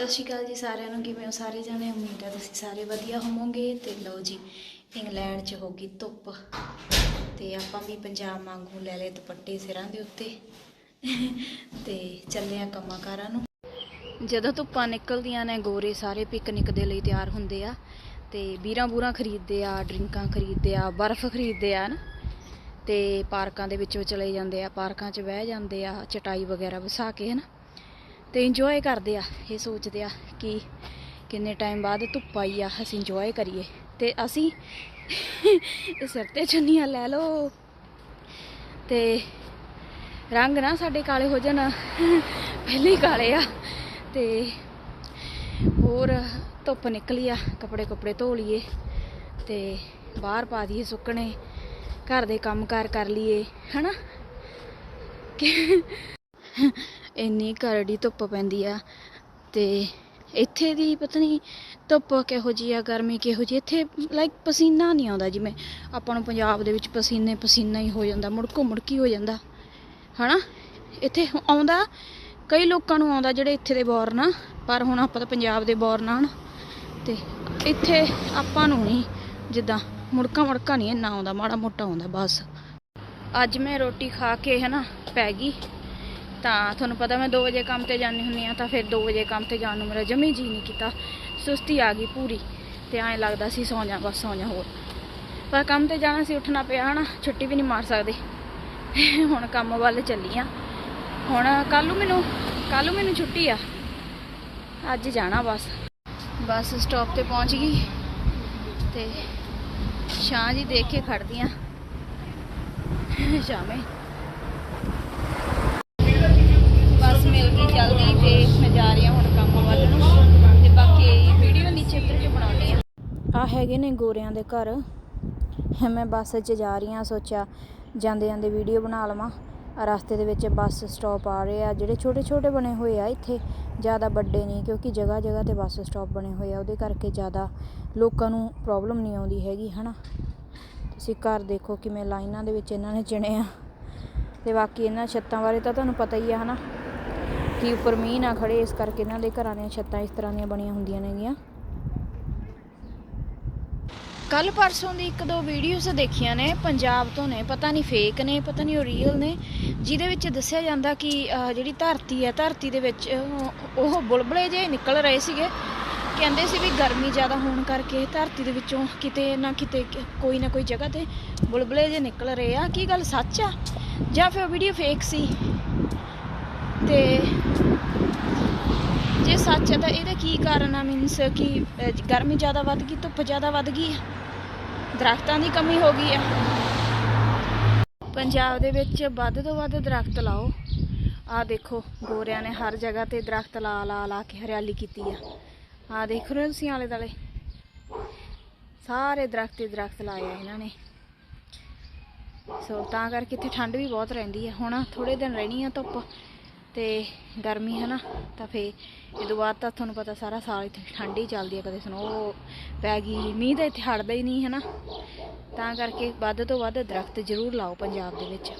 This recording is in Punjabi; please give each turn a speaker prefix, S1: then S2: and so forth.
S1: ਸਤਿ ਸ਼੍ਰੀ ਅਕਾਲ ਜੀ ਸਾਰਿਆਂ ਨੂੰ, ਕਿਵੇਂ ਹੋ ਸਾਰੇ ਜਾਣੇ? ਉਮੀਦ ਹੈ ਤੁਸੀਂ ਸਾਰੇ ਵਧੀਆ ਹੋਵੋਗੇ। ਤੇ ਲਓ ਜੀ, ਇੰਗਲੈਂਡ 'ਚ ਹੋ ਗਈ ਧੁੱਪ। ਤੇ ਆਪਾਂ ਵੀ ਪੰਜਾਬ ਵਾਂਗੂ ਲੈ ਲਏ ਦੁਪੱਟੇ ਸਿਰਾਂ ਦੇ ਉੱਤੇ। ਤੇ ਚੱਲੇ ਆ ਕੰਮਾਂ ਕਾਰਾਂ ਨੂੰ। ਜਦੋਂ ਧੁੱਪਾਂ ਨਿਕਲਦੀਆਂ ਨੇ, ਗੋਰੇ ਸਾਰੇ ਪਿਕਨਿਕ ਦੇ ਲਈ ਤਿਆਰ ਹੁੰਦੇ ਆ। ਤੇ ਵੀਰਾਂ ਬੂਰਾਂ ਖਰੀਦਦੇ ਆ, ਡਰਿੰਕਾਂ ਖਰੀਦਦੇ ਆ, ਬਰਫ਼ ਖਰੀਦਦੇ ਆ ਨਾ। ਤੇ ਪਾਰਕਾਂ ਦੇ ਵਿੱਚੋਂ ਚਲੇ ਜਾਂਦੇ ਆ, ਪਾਰਕਾਂ 'ਚ ਬਹਿ ਜਾਂਦੇ ਆ, ਚਟਾਈ ਵਗੈਰਾ ਵਿਛਾ ਕੇ ਹਨਾ ਤੇ ਇੰਜੋਏ ਕਰਦੇ ਆ, ਇਹ ਸੋਚਦੇ ਆ ਕਿ ਕਿੰਨੇ ਟਾਈਮ ਬਾਅਦ ਧੁੱਪ ਆਈ ਆ, ਅਸੀਂ ਇੰਜੋਏ ਕਰੀਏ। ਤੇ ਅਸੀਂ ਇਹ ਸਿਰ ਤੇ ਚੁੰਨੀਆਂ ਲੈ ਲਓ। ਤੇ ਰੰਗ ਨਾ ਸਾਡੇ ਕਾਲੇ ਹੋ ਜਾਣ, ਪਹਿਲੇ ਕਾਲੇ ਆ। ਤੇ ਹੋਰ ਧੁੱਪ ਨਿਕਲੀ ਆ, ਕੱਪੜੇ ਕੁਪੜੇ ਧੋ ਲਈਏ ਤੇ ਬਾਹਰ ਪਾ ਦਈਏ ਸੁੱਕਣੇ, ਘਰ ਦੇ ਕੰਮਕਾਰ ਕਰ ਲਈਏ, ਹਨਾ? ਕਿ ਇੰਨੀ ਕਰੜੀ ਧੁੱਪ ਪੈਂਦੀ ਆ ਤੇ ਇੱਥੇ ਦੀ ਪਤਾ ਨਹੀਂ ਧੁੱਪ ਕਿਹੋ ਜੀ ਆ, ਗਰਮੀ ਕਿਹੋ ਜੀ ਇੱਥੇ ਲਾਈਕ ਪਸੀਨਾ ਨਹੀਂ ਆਉਂਦਾ ਜਿਵੇਂ ਆਪਾਂ ਨੂੰ ਪੰਜਾਬ ਦੇ ਵਿੱਚ ਪਸੀਨੇ ਪਸੀਨਾ ਹੀ ਹੋ ਜਾਂਦਾ, ਮੁੜਕੋ ਮੁੜਕੀ ਹੋ ਜਾਂਦਾ, ਹਨਾ? ਇੱਥੇ ਆਉਂਦਾ, ਕਈ ਲੋਕਾਂ ਨੂੰ ਆਉਂਦਾ ਜਿਹੜੇ ਇੱਥੇ ਦੇ ਬੋਰਨ ਆ, ਪਰ ਹੁਣ ਆਪਾਂ ਤਾਂ ਪੰਜਾਬ ਦੇ ਬੋਰਨ ਆ ਤੇ ਇੱਥੇ ਆਪਾਂ ਨੂੰ ਨਹੀਂ ਜਿੱਦਾਂ ਮੁੜਕਾ ਮੁੜਕਾ ਨਹੀਂ ਇੰਨਾ ਆਉਂਦਾ, ਮਾੜਾ ਮੋਟਾ ਆਉਂਦਾ, ਬਸ। ਅੱਜ ਮੈਂ ਰੋਟੀ ਖਾ ਕੇ ਹੈ ਨਾ ਪੈ ਗਈ। ਤਾਂ ਤੁਹਾਨੂੰ ਪਤਾ ਮੈਂ 2 ਵਜੇ ਕੰਮ ਤੇ ਜਾਂਦੀ ਹੁੰਦੀ ਆ ਤਾਂ ਫਿਰ 2 ਵਜੇ ਕੰਮ ਤੇ ਜਾਣ ਨੂੰ ਮੇਰਾ ਜਮੀ ਜੀ ਨਹੀਂ ਕੀਤਾ। ਸੁਸਤੀ ਆ ਗਈ ਪੂਰੀ ਤੇ ਐਂ ਲੱਗਦਾ ਸੀ ਸੌਂ ਜਾ, ਬਸ ਸੌਂ ਜਾ ਹੋਰ। ਪਰ ਕੰਮ ਤੇ ਜਾਣਾ ਸੀ, ਉੱਠਣਾ ਪਿਆ ਹਨਾ, ਛੁੱਟੀ ਵੀ ਨਹੀਂ ਮਾਰ ਸਕਦੇ। ਹੁਣ ਕੰਮ ਵੱਲ ਚੱਲੀ ਆ। ਹੁਣ ਕੱਲ ਨੂੰ ਮੈਨੂੰ ਕੱਲ ਨੂੰ ਮੈਨੂੰ ਛੁੱਟੀ ਆ। ਅੱਜ ਜਾਣਾ ਬਸ। ਬੱਸ ਸਟਾਪ ਤੇ ਪਹੁੰਚ ਗਈ ਤੇ ਸ਼ਾਹ ਜੀ ਦੇਖ ਕੇ ਖੜਦੀ ਆ ਸ਼ਾਮੇ। ਬੱਸ ਜਲਦੀ ਤੇ ਮੈਂ ਜਾ ਰਹੀ ਹਾਂ ਹੁਣ ਕੰਮ ਵੱਲ ਨੂੰ ਤੇ ਬਾਕੀ ਵੀਡੀਓ ਨੀਚੇ ਉੱਤਰ ਕੇ ਬਣਾਉਣੀ ਆ। ਆ ਹੈਗੇ ਨੇ ਗੋਰਿਆਂ ਦੇ ਘਰ। ਮੈਂ ਬੱਸ 'ਚ ਜਾ ਰਹੀ ਹਾਂ, ਸੋਚਿਆ ਜਾਂਦੇ ਜਾਂਦੇ ਵੀਡੀਓ ਬਣਾ ਲਵਾਂ। ਰਸਤੇ ਦੇ ਵਿੱਚ ਬੱਸ ਸਟਾਪ ਆ ਰਹੇ ਆ। ਜਿਹੜੇ ਛੋਟੇ ਛੋਟੇ ਬਣੇ ਹੋਏ ਆ ਇੱਥੇ, ਜ਼ਿਆਦਾ ਵੱਡੇ ਨਹੀਂ, ਕਿਉਂਕਿ ਜਗ੍ਹਾ ਜਗ੍ਹਾ ਤੇ ਬੱਸ ਸਟਾਪ ਬਣੇ ਹੋਏ ਆ। ਉਹਦੇ ਕਰਕੇ ਜ਼ਿਆਦਾ ਲੋਕਾਂ ਨੂੰ ਪ੍ਰੋਬਲਮ ਨਹੀਂ ਆਉਂਦੀ ਹੈਗੀ, ਹਨਾ? ਤੁਸੀਂ ਘਰ ਦੇਖੋ ਕਿਵੇਂ ਲਾਈਨਾਂ ਦੇ ਵਿੱਚ ਇਹਨਾਂ ਨੇ ਚਿਣੇ ਆ ਤੇ ਬਾਕੀ ਇਹਨਾਂ ਛੱਤਾਂ ਬਾਰੇ ਤਾਂ ਤੁਹਾਨੂੰ ਪਤਾ ਹੀ ਆ, ਹਨਾ? ਕਿ ਉੱਪਰ ਮੀਂਹ ਨਾ ਖੜੇ, ਇਸ ਕਰਕੇ ਇਹਨਾਂ ਦੇ ਘਰਾਂ ਦੀਆਂ ਛੱਤਾਂ ਇਸ ਤਰ੍ਹਾਂ ਦੀਆਂ ਬਣੀਆਂ ਹੁੰਦੀਆਂ ਨੇਗੀਆਂ। ਕੱਲ ਪਰਸੋਂ ਦੀ ਇੱਕ ਦੋ ਵੀਡੀਓਜ਼ ਦੇਖੀਆਂ ਨੇ, ਪੰਜਾਬ ਤੋਂ ਨੇ, ਪਤਾ ਨਹੀਂ ਫੇਕ ਨੇ, ਪਤਾ ਨਹੀਂ ਉਹ ਰੀਅਲ ਨੇ, ਜਿਹਦੇ ਵਿੱਚ ਦੱਸਿਆ ਜਾਂਦਾ ਕਿ ਜਿਹੜੀ ਧਰਤੀ ਹੈ, ਧਰਤੀ ਦੇ ਵਿੱਚ ਉਹ- ਉਹ ਬੁਲਬੁਲੇ ਜੇ ਨਿਕਲ ਰਹੇ ਸੀਗੇ। ਕਹਿੰਦੇ ਸੀ ਵੀ ਗਰਮੀ ਜ਼ਿਆਦਾ ਹੋਣ ਕਰਕੇ ਧਰਤੀ ਦੇ ਵਿੱਚੋਂ ਕਿਤੇ ਨਾ ਕਿਤੇ ਕੋਈ ਨਾ ਕੋਈ ਜਗ੍ਹਾ ਤੇ ਬੁਲਬਲੇ ਜੇ ਨਿਕਲ ਰਹੇ ਆ। ਕੀ ਗੱਲ ਸੱਚ ਆ? ਜਾਂ ਫਿਰ ਵੀਡੀਓ ਫੇਕ ਸੀ? ਤੇ ਜੇ ਸੱਚ ਹੈ ਤਾਂ ਇਹਦਾ ਕੀ ਕਾਰਨ ਆ ਮੀਨਸ ਕਿ ਗਰਮੀ ਜ਼ਿਆਦਾ ਵੱਧ ਗਈ, ਧੁੱਪ ਜ਼ਿਆਦਾ ਵੱਧ ਗਈ ਹੈ ਦਰਖਤਾਂ ਦੀ ਕਮੀ ਹੋ ਗਈ ਆ। ਪੰਜਾਬ ਦੇ ਵਿੱਚ ਵੱਧ ਤੋਂ ਵੱਧ ਦਰਖਤ ਲਾਓ। ਆਹ ਦੇਖੋ, ਗੋਰਿਆਂ ਨੇ ਹਰ ਜਗ੍ਹਾ ਤੇ ਦਰਖਤ ਲਾ ਲਾ ਲਾ ਕੇ ਹਰਿਆਲੀ ਕੀਤੀ ਆ। ਆਹ ਦੇਖ ਰਹੇ ਹੋ ਤੁਸੀਂ ਆਲੇ ਦੁਆਲੇ? ਸਾਰੇ ਦਰਖਤ ਹੀ ਦਰਖਤ ਲਾਏ ਆ ਇਹਨਾਂ ਨੇ। ਸੋ ਤਾਂ ਕਰਕੇ ਇੱਥੇ ਠੰਡ ਵੀ ਬਹੁਤ ਰਹਿੰਦੀ ਹੈ ਹੁਣ ਥੋੜੇ ਦਿਨ ਰਹਿਣੀ ਆ ਧੁੱਪ। ਤੇ ਗਰਮੀ ਹੈ ਨਾ, ਤਾਂ ਫੇ ਇਹ ਤੋਂ ਬਾਅਦ ਤਾਂ ਤੁਹਾਨੂੰ ਪਤਾ ਸਾਰਾ ਸਾਲ ਇੱਥੇ ਠੰਡ ਹੀ ਚੱਲਦੀ ਹੈ, ਕਦੇ ਸਨੋ ਪੈ ਗਈ, ਮੀਂਹ ਤਾਂ ਇੱਥੇ ਹਟਦਾ ਹੀ ਨਹੀਂ ਹੈ ਨਾ। ਤਾਂ ਕਰਕੇ ਵੱਧ ਤੋਂ ਵੱਧ ਦਰਖਤ ਜ਼ਰੂਰ ਲਾਓ ਪੰਜਾਬ ਦੇ ਵਿੱਚ।